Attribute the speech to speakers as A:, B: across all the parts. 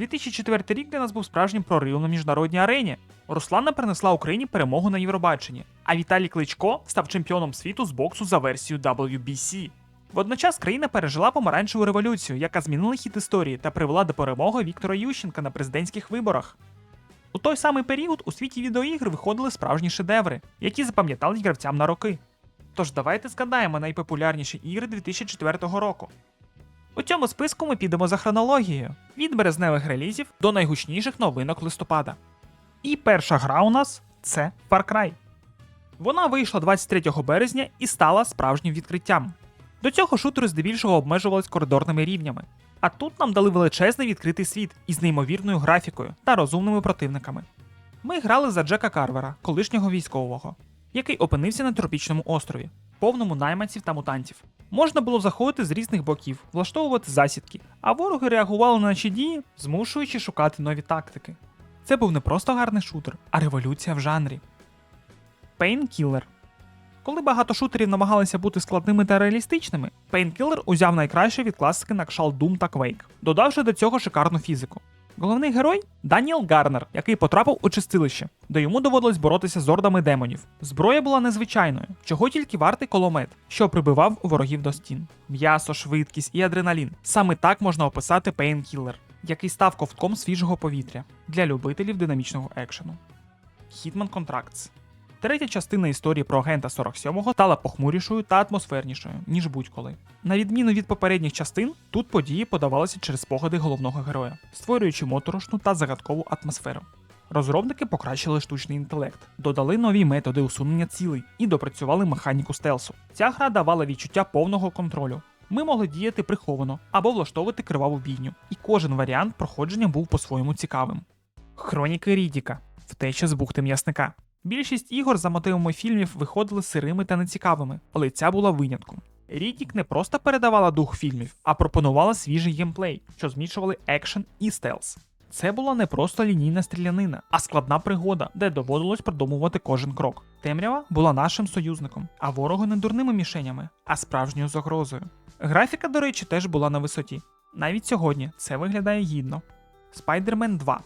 A: 2004 рік для нас був справжнім проривом на міжнародній арені. Руслана принесла Україні перемогу на Євробаченні, а Віталій Кличко став чемпіоном світу з боксу за версією WBC. Водночас країна пережила помаранчеву революцію, яка змінила хід історії та привела до перемоги Віктора Ющенка на президентських виборах. У той самий період у світі відеоігр виходили справжні шедеври, які запам'ятались гравцям на роки. Тож давайте згадаємо найпопулярніші ігри 2004 року. У цьому списку ми підемо за хронологією від березневих релізів до найгучніших новинок листопада. І перша гра у нас це Far Cry. Вона вийшла 23 березня і стала справжнім відкриттям. До цього шутери здебільшого обмежувались коридорними рівнями. А тут нам дали величезний відкритий світ із неймовірною графікою та розумними противниками. Ми грали за Джека Карвера, колишнього військового, який опинився на тропічному острові, повному найманців та мутантів. Можна було заходити з різних боків, влаштовувати засідки, а вороги реагували на наші дії, змушуючи шукати нові тактики. Це був не просто гарний шутер, а революція в жанрі. Painkiller. Коли багато шутерів намагалися бути складними та реалістичними, Painkiller узяв найкраще від класики на кшалт Doom та Quake, додавши до цього шикарну фізику. Головний герой Даніел Гарнер, який потрапив у чистилище, де йому доводилось боротися з ордами демонів. Зброя була незвичайною, чого тільки вартий коломет, що прибивав ворогів до стін. М'ясо, швидкість і адреналін. Саме так можна описати Painkiller, який став ковтком свіжого повітря для любителів динамічного екшену. Hitman Contracts Третя частина історії про агента 47-го стала похмурішою та атмосфернішою, ніж будь-коли. На відміну від попередніх частин, тут події подавалися через спогади головного героя, створюючи моторошну та загадкову атмосферу. Розробники покращили штучний інтелект, додали нові методи усунення цілей і допрацювали механіку стелсу. Ця гра давала відчуття повного контролю. Ми могли діяти приховано або влаштовувати криваву бійню, і кожен варіант проходження був по-своєму цікавим. Хроніки Рідіка втеча з бухти м'ясника. Більшість ігор за мотивами фільмів виходили сирими та нецікавими, але ця була винятком. Рідік не просто передавала дух фільмів, а пропонувала свіжий геймплей, що змішували екшен і стелс. Це була не просто лінійна стрілянина, а складна пригода, де доводилось продумувати кожен крок. Темрява була нашим союзником, а ворогу не дурними мішенями, а справжньою загрозою. Графіка, до речі, теж була на висоті. Навіть сьогодні це виглядає гідно. Spider-Man 2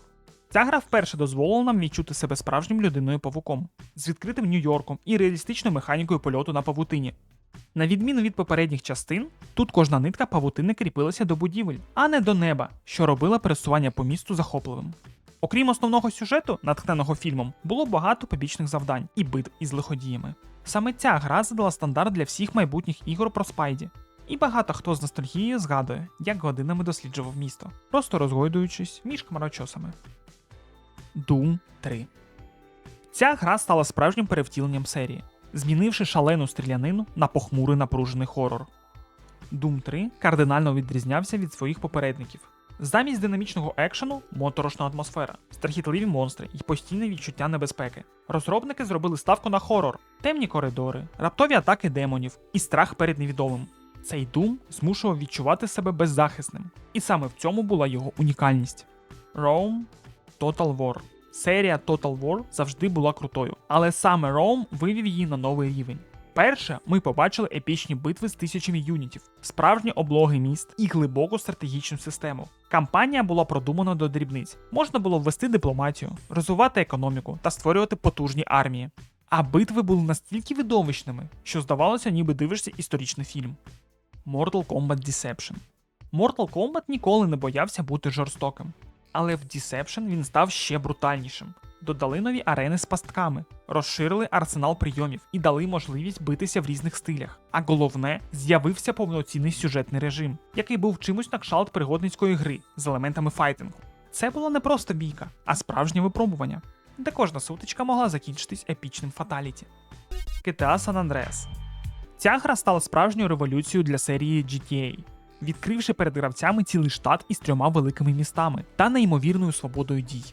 A: Ця гра вперше дозволила нам відчути себе справжнім людиною павуком з відкритим Нью-Йорком і реалістичною механікою польоту на павутині. На відміну від попередніх частин, тут кожна нитка павутини кріпилася до будівель, а не до неба, що робило пересування по місту захопливим. Окрім основного сюжету, натхненого фільмом, було багато побічних завдань і битв із лиходіями. Саме ця гра задала стандарт для всіх майбутніх ігор про Спайді. І багато хто з ностальгією згадує, як годинами досліджував місто, просто розгойдуючись між хмарочосами. Doom 3. Ця гра стала справжнім перевтіленням серії, змінивши шалену стрілянину на похмурий напружений хорор. Doom 3 кардинально відрізнявся від своїх попередників. Замість динамічного екшену моторошна атмосфера, страхітливі монстри і постійне відчуття небезпеки. Розробники зробили ставку на хорор, темні коридори, раптові атаки демонів і страх перед невідомим. Цей Doom змушував відчувати себе беззахисним, і саме в цьому була його унікальність. Rome Total War. Серія Total War завжди була крутою, але саме Rome вивів її на новий рівень. Перше, ми побачили епічні битви з тисячами юнітів, справжні облоги міст і глибоку стратегічну систему. Кампанія була продумана до дрібниць. Можна було ввести дипломатію, розвивати економіку та створювати потужні армії. А битви були настільки видовищними, що здавалося, ніби дивишся історичний фільм. Mortal Kombat Deception. Mortal Kombat ніколи не боявся бути жорстоким. Але в Deception він став ще брутальнішим. Додали нові арени з пастками, розширили арсенал прийомів і дали можливість битися в різних стилях. А головне, з'явився повноцінний сюжетний режим, який був чимось на кшалт пригодницької гри з елементами файтингу. Це була не просто бійка, а справжнє випробування, де кожна сутичка могла закінчитись епічним фаталіті. GTA San Andreas Ця гра стала справжньою революцією для серії GTA відкривши перед гравцями цілий штат із трьома великими містами та неймовірною свободою дій.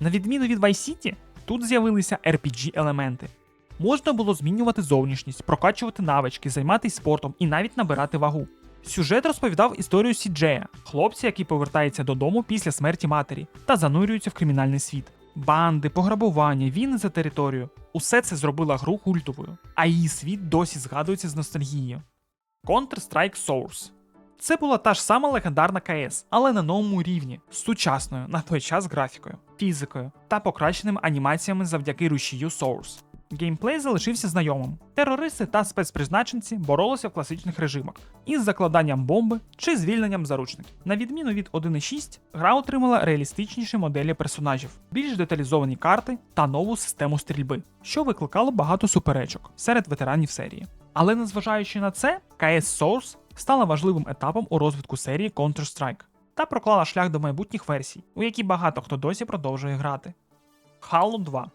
A: На відміну від Vice City, тут з'явилися RPG-елементи. Можна було змінювати зовнішність, прокачувати навички, займатися спортом і навіть набирати вагу. Сюжет розповідав історію Сіджея, хлопця, який повертається додому після смерті матері та занурюється в кримінальний світ. Банди, пограбування, війни за територію усе це зробило гру культовою, а її світ досі згадується з ностальгією. Counter-Strike Source Це була та ж сама легендарна КС, але на новому рівні, з сучасною на той час графікою, фізикою та покращеними анімаціями завдяки рушію Source. Геймплей залишився знайомим. Терористи та спецпризначенці боролися в класичних режимах із закладанням бомби чи звільненням заручників. На відміну від 1.6, гра отримала реалістичніші моделі персонажів, більш деталізовані карти та нову систему стрільби, що викликало багато суперечок серед ветеранів серії. Але незважаючи на це, CS Source стала важливим етапом у розвитку серії Counter-Strike та проклала шлях до майбутніх версій, у які багато хто досі продовжує грати. Halo 2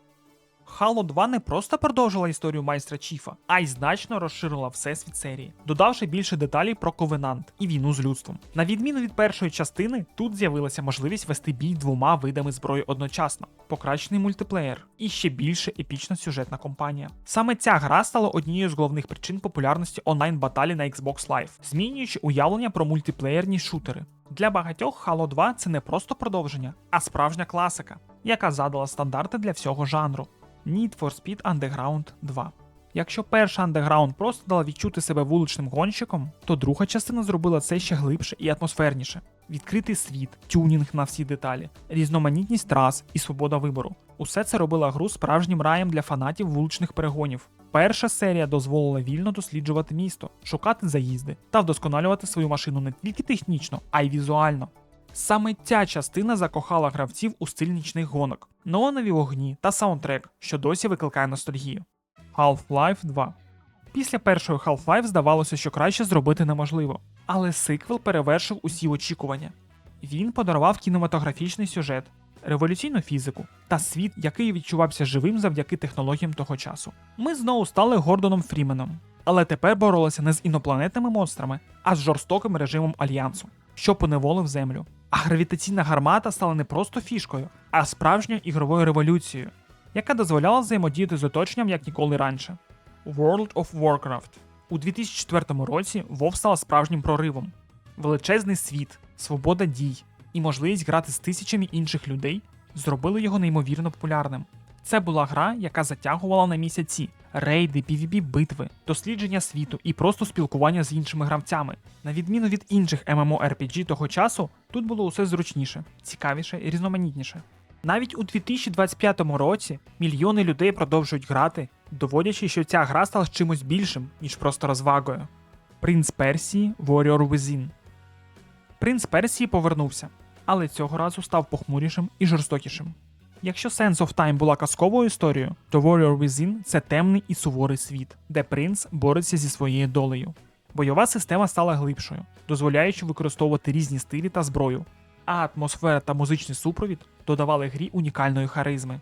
A: Halo 2 не просто продовжила історію майстра Чіфа, а й значно розширила всесвіт серії, додавши більше деталей про ковенант і війну з людством. На відміну від першої частини, тут з'явилася можливість вести бій двома видами зброї одночасно, покращений мультиплеєр і ще більше епічна сюжетна кампанія. Саме ця гра стала однією з головних причин популярності онлайн баталі на Xbox Live, змінюючи уявлення про мультиплеєрні шутери. Для багатьох Halo 2 це не просто продовження, а справжня класика, яка задала стандарти для всього жанру. Need for Speed Underground 2. Якщо перша Underground просто дала відчути себе вуличним гонщиком, то друга частина зробила це ще глибше і атмосферніше. Відкритий світ, тюнінг на всі деталі, різноманітність трас і свобода вибору. Усе це робило гру справжнім раєм для фанатів вуличних перегонів. Перша серія дозволила вільно досліджувати місто, шукати заїзди та вдосконалювати свою машину не тільки технічно, а й візуально. Саме ця частина закохала гравців у стиль нічних гонок, неонові вогні та саундтрек, що досі викликає ностальгію. Half-Life 2 Після першої Half-Life здавалося, що краще зробити неможливо, але сиквел перевершив усі очікування. Він подарував кінематографічний сюжет, революційну фізику та світ, який відчувався живим завдяки технологіям того часу. Ми знову стали Гордоном Фріменом, але тепер боролися не з інопланетними монстрами, а з жорстоким режимом Альянсу, що поневолив землю. А гравітаційна гармата стала не просто фішкою, а справжньою ігровою революцією, яка дозволяла взаємодіяти з оточенням як ніколи раніше. World of Warcraft у 2004 році WoW стала справжнім проривом. Величезний світ, свобода дій і можливість грати з тисячами інших людей зробили його неймовірно популярним. Це була гра, яка затягувала на місяці рейди, pvp битви, дослідження світу і просто спілкування з іншими гравцями. На відміну від інших MMORPG того часу, тут було усе зручніше, цікавіше і різноманітніше. Навіть у 2025 році мільйони людей продовжують грати, доводячи, що ця гра стала чимось більшим, ніж просто розвагою. Принц Персії Warrior Within Принц Персії повернувся, але цього разу став похмурішим і жорстокішим. Якщо Sense of Time була казковою історією, то Warrior Within це темний і суворий світ, де принц бореться зі своєю долею. Бойова система стала глибшою, дозволяючи використовувати різні стилі та зброю, а атмосфера та музичний супровід додавали грі унікальної харизми.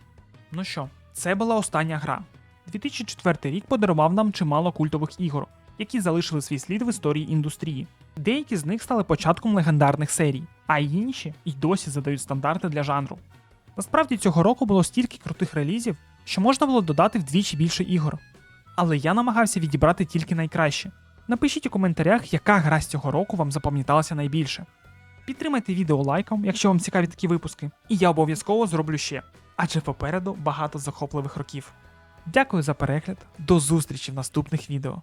A: Ну що, це була остання гра. 2004 рік подарував нам чимало культових ігор, які залишили свій слід в історії індустрії. Деякі з них стали початком легендарних серій, а інші й досі задають стандарти для жанру. Насправді цього року було стільки крутих релізів, що можна було додати вдвічі більше ігор. Але я намагався відібрати тільки найкраще. Напишіть у коментарях, яка гра з цього року вам запам'яталася найбільше. Підтримайте відео лайком, якщо вам цікаві такі випуски, і я обов'язково зроблю ще, адже попереду багато захопливих років. Дякую за перегляд, до зустрічі в наступних відео.